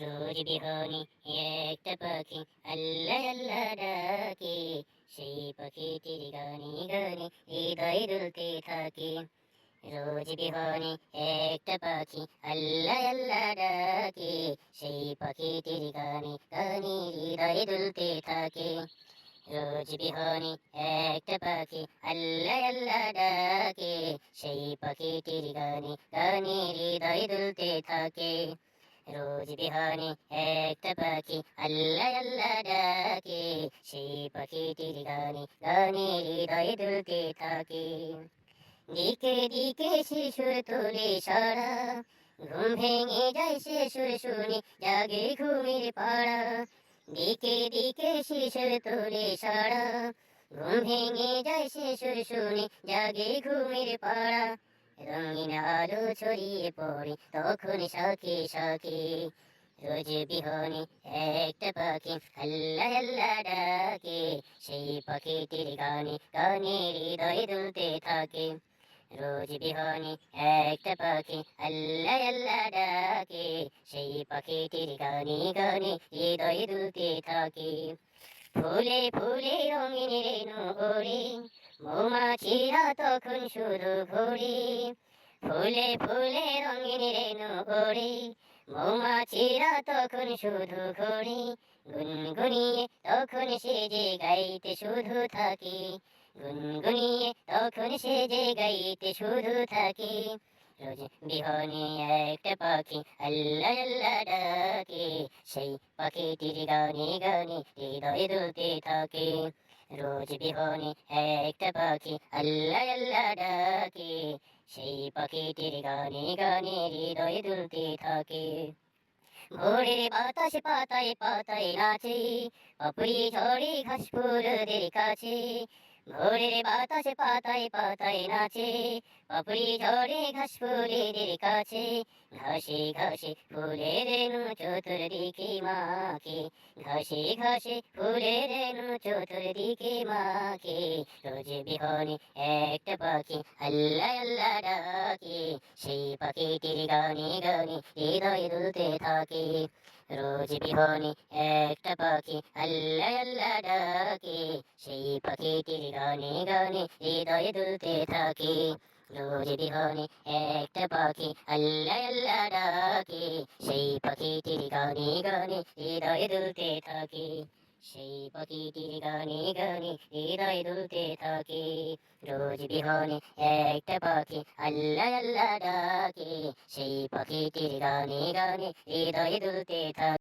রোজ বিহনে একটা পাখি আল্লাহ আল্লাহ ডাকে সেই পাখিটির গানে গানে হৃদয় দুলতে থাকে রোজ বিহনে একটা পাখি আল্লাহ আল্লাহ ডাকে সেই পাখিটির গানে গানে হৃদয় দুলতে থাকে রোজ বিহনে একটা পাখি আল্লাহ আল্লাহ ডাকে সেই পাখিটির গানে গানে হৃদয় দুলতে থাকে রোজ বিহানে একটা পাখি আল্লাহ আল্লাহ ডাকে সেই পাখিটির গানে গানে হৃদয় দুলতে থাকে দিকে দিকে শিশুর তোলে সারা ঘুম ভেঙে যায় শিশুর শুনে জাগে ঘুমের পাড়া দিকে দিকে শিশুর তোলে সারা ঘুম ভেঙে যায় শিশুর শুনে জাগে ঘুমের পাড়া রঙিন আলো ছড়িয়ে পড়ে তখন সাকে সাকে রোজ বিহনে একটা পাখি আল্লাহ আল্লাহ ডাকে সেই পাখিটির গানে গানে হৃদয় দুলতে থাকে রোজ বিহনে একটা পাখি আল্লাহ আল্লাহ ডাকে সেই পাখিটির গানে গানে হৃদয় দুলতে থাকে ফুলে ফুলে রঙিন রেণু ওড়ে মৌমাছিরা তখন শুধু ঘুরে ফুলে ফুলে রঙিন রেণু ওড়ে মৌমাছিরা তখন শুধু ঘুরে গুনগুনিয়ে তখন সে যে গাইতে শুধু থাকে। গুনগুনিয়ে তখন সে যে গাইতে শুধু থাকে। রোজ বিহনে একটা পাখি আল্লাহ আল্লাহ ডাকে। সেই পাখিটির গানে গানে হৃদয় দুলতে থাকে। রোজ বিহনে একটা পাখি, আল্লাহ আল্লাহ ডাকে। সেই পাখিটির গানে গানে হৃদয় দুলতে থাকে। ভোরের বাতাস পাতায় পাতায় নাচে অপরি ঝড়ে ঘাস ফুলদের কাছে। ভোরের বাতাস পাতায় পাতায় নাচে, পাপড়ি ঝরে ঘাস ফুলেদের কাছে। ঘাসে ঘাসে ফুলের রেণু চতুর্দিকে মাকে ঘাসে ঘাসে ফুলের রেণু চতুর্দিকে মাকে রোজ বিহনে একটা পাখি আল্লাহ আল্লাহ ডাকে, সেই পাখিটির গানে গানে হৃদয় দুলতে থাকে। রোজ বিহনে একটা পাখি আল্লাহ আল্লাহ ডাকে, সেই পাখিটির গানে গানে হৃদয় দুলতে থাকে। রোজ বিহনে একটা পাখি, আল্লাহ আল্লাহ ডাকে। সেই পাখিটির গানে গানে হৃদয় দুলতে থাকে। সেই পাখিটির গানে গানে হৃদয় দুলতে থাকে। রোজ বিহনে একটা পাখি, আল্লাহ আল্লাহ ডাকে। সেই পাখিটির গানে গানে হৃদয় দুলতে থাকে।